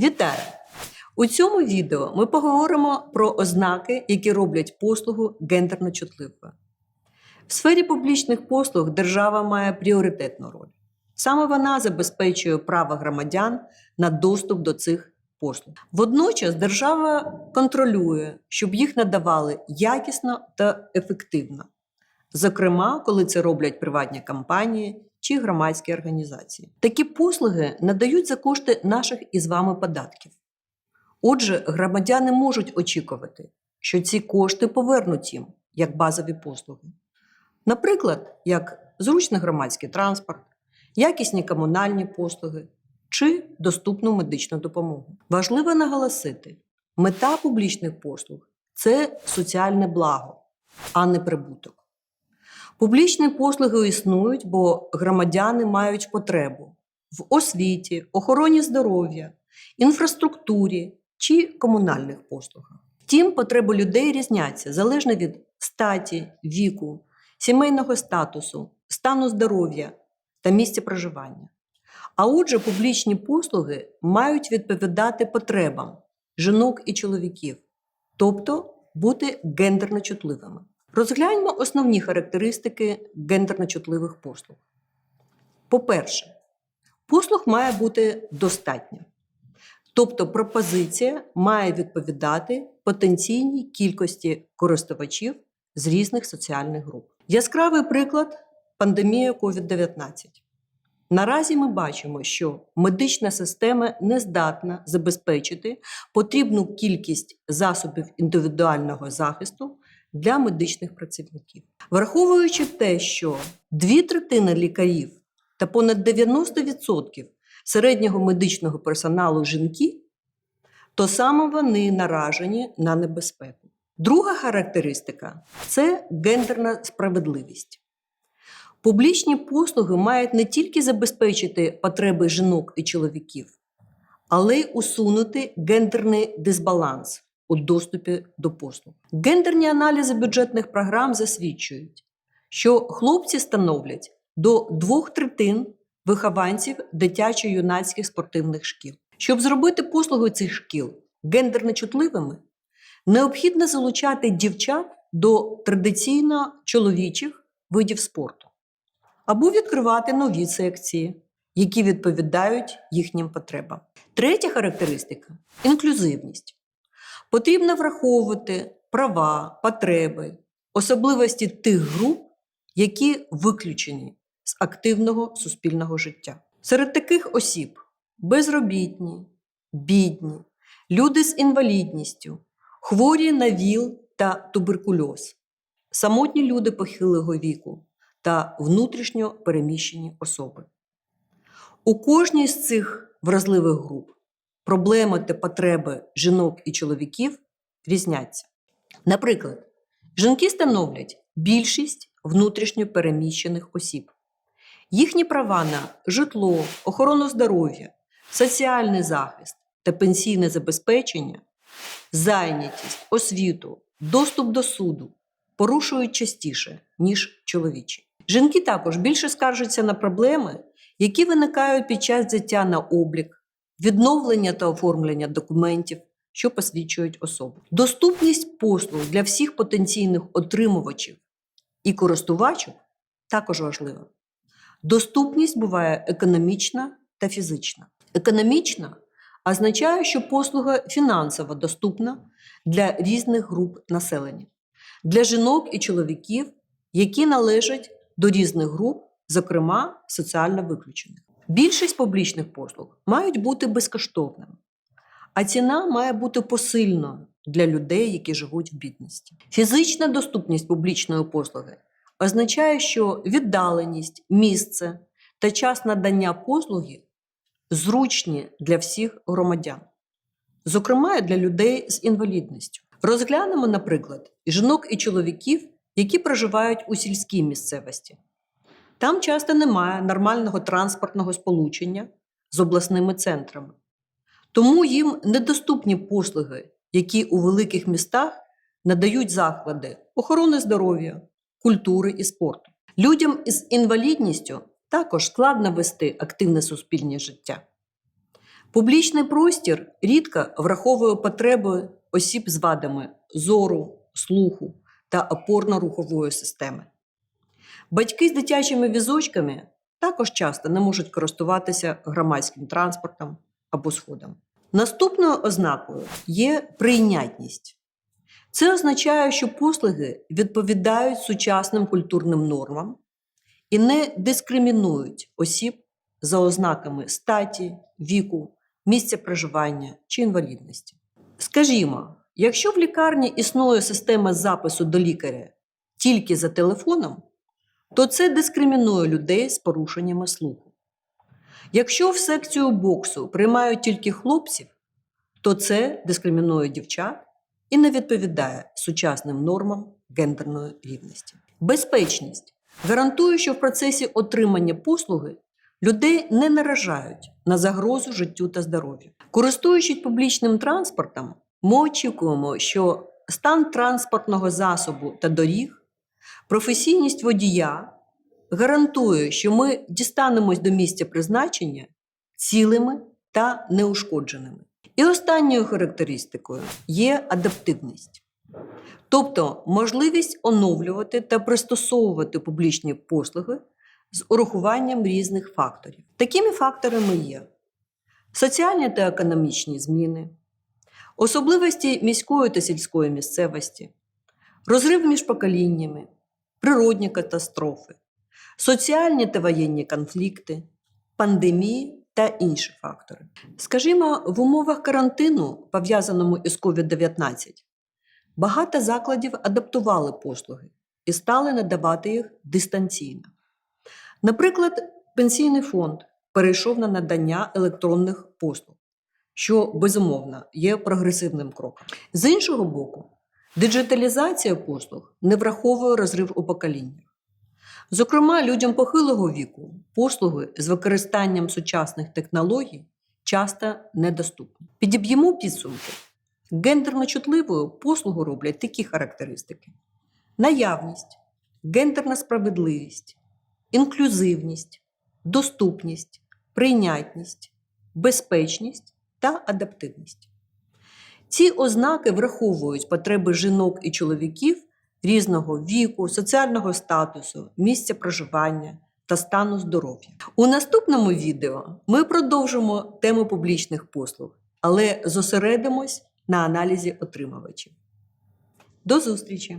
Вітаю! У цьому відео ми поговоримо про ознаки, які роблять послугу гендерно чутливою. В сфері публічних послуг держава має пріоритетну роль. Саме вона забезпечує право громадян на доступ до цих послуг. Водночас держава контролює, щоб їх надавали якісно та ефективно, зокрема, коли це роблять приватні компанії чи громадські організації. Такі послуги надають за кошти наших із вами податків. Отже, громадяни можуть очікувати, що ці кошти повернуть їм як базові послуги. Наприклад, як зручний громадський транспорт, якісні комунальні послуги чи доступну медичну допомогу. Важливо наголосити, мета публічних послуг це соціальне благо, а не прибуток. Публічні послуги існують, бо громадяни мають потребу в освіті, охороні здоров'я, інфраструктурі чи комунальних послугах. Втім, потреби людей різняться залежно від статі, віку, сімейного статусу, стану здоров'я та місця проживання. А отже, публічні послуги мають відповідати потребам жінок і чоловіків, тобто бути гендерно чутливими. Розгляньмо основні характеристики гендерно чутливих послуг. По-перше, послуг має бути достатньо. Тобто пропозиція має відповідати потенційній кількості користувачів з різних соціальних груп. Яскравий приклад пандемія COVID-19. Наразі ми бачимо, що медична система не здатна забезпечити потрібну кількість засобів індивідуального захисту для медичних працівників. Враховуючи те, що дві третини лікарів та понад 90% середнього медичного персоналу жінки, то саме вони наражені на небезпеку. Друга характеристика це гендерна справедливість. Публічні послуги мають не тільки забезпечити потреби жінок і чоловіків, але й усунути гендерний дисбаланс у доступі до послуг. Гендерні аналізи бюджетних програм засвідчують, що хлопці становлять до двох третин вихованців дитячо-юнацьких спортивних шкіл. Щоб зробити послуги цих шкіл гендерно чутливими, необхідно залучати дівчат до традиційно чоловічих видів спорту або відкривати нові секції, які відповідають їхнім потребам. Третя характеристика інклюзивність. Потрібно враховувати права, потреби, особливості тих груп, які виключені з активного суспільного життя. Серед таких осіб безробітні, бідні, люди з інвалідністю, хворі на ВІЛ та туберкульоз, самотні люди похилого віку та внутрішньо переміщені особи. У кожній з цих вразливих груп проблеми та потреби жінок і чоловіків різняться. Наприклад, жінки становлять більшість внутрішньо переміщених осіб. Їхні права на житло, охорону здоров'я, соціальний захист та пенсійне забезпечення, зайнятість, освіту, доступ до суду порушують частіше, ніж чоловічі. Жінки також більше скаржаться на проблеми, які виникають під час взяття на облік, відновлення та оформлення документів, що посвідчують особу. Доступність послуг для всіх потенційних отримувачів і користувачів також важлива. Доступність буває економічна та фізична. Економічна означає, що послуга фінансово доступна для різних груп населення, для жінок і чоловіків, які належать до різних груп, зокрема соціально виключених. Більшість публічних послуг мають бути безкоштовними, а ціна має бути посильною для людей, які живуть в бідності. Фізична доступність публічної послуги означає, що віддаленість, місце та час надання послуги зручні для всіх громадян, зокрема для людей з інвалідністю. Розглянемо, наприклад, жінок і чоловіків, які проживають у сільській місцевості. Там часто немає нормального транспортного сполучення з обласними центрами. Тому їм недоступні послуги, які у великих містах надають заклади охорони здоров'я, культури і спорту. Людям із інвалідністю також складно вести активне суспільне життя. Публічний простір рідко враховує потреби осіб з вадами зору, слуху та опорно-рухової системи. Батьки з дитячими візочками також часто не можуть користуватися громадським транспортом або сходом. Наступною ознакою є прийнятність. Це означає, що послуги відповідають сучасним культурним нормам і не дискримінують осіб за ознаками статі, віку, місця проживання чи інвалідності. Скажімо, якщо в лікарні існує система запису до лікаря тільки за телефоном, то це дискримінує людей з порушеннями слуху. Якщо в секцію боксу приймають тільки хлопців, то це дискримінує дівчат і не відповідає сучасним нормам гендерної рівності. Безпечність гарантує, що в процесі отримання послуги людей не наражають на загрозу життю та здоров'ю. Користуючись публічним транспортом, ми очікуємо, що стан транспортного засобу та доріг, професійність водія гарантує, що ми дістанемось до місця призначення цілими та неушкодженими. І останньою характеристикою є адаптивність, тобто можливість оновлювати та пристосовувати публічні послуги з урахуванням різних факторів. Такими факторами є соціальні та економічні зміни, особливості міської та сільської місцевості, розрив між поколіннями, природні катастрофи, соціальні та воєнні конфлікти, пандемії та інші фактори. Скажімо, в умовах карантину, пов'язаному із COVID-19, багато закладів адаптували послуги і стали надавати їх дистанційно. Наприклад, пенсійний фонд перейшов на надання електронних послуг, що безумовно є прогресивним кроком. З іншого боку, диджиталізація послуг не враховує розрив у поколіннях. Зокрема, людям похилого віку послуги з використанням сучасних технологій часто недоступні. Підіб'ємо підсумки. Гендерно чутливою послугу роблять такі характеристики: наявність, гендерна справедливість, інклюзивність, доступність, прийнятність, безпечність та адаптивність. Ці ознаки враховують потреби жінок і чоловіків різного віку, соціального статусу, місця проживання та стану здоров'я. У наступному відео ми продовжимо тему публічних послуг, але зосередимось на аналізі отримувачів. До зустрічі!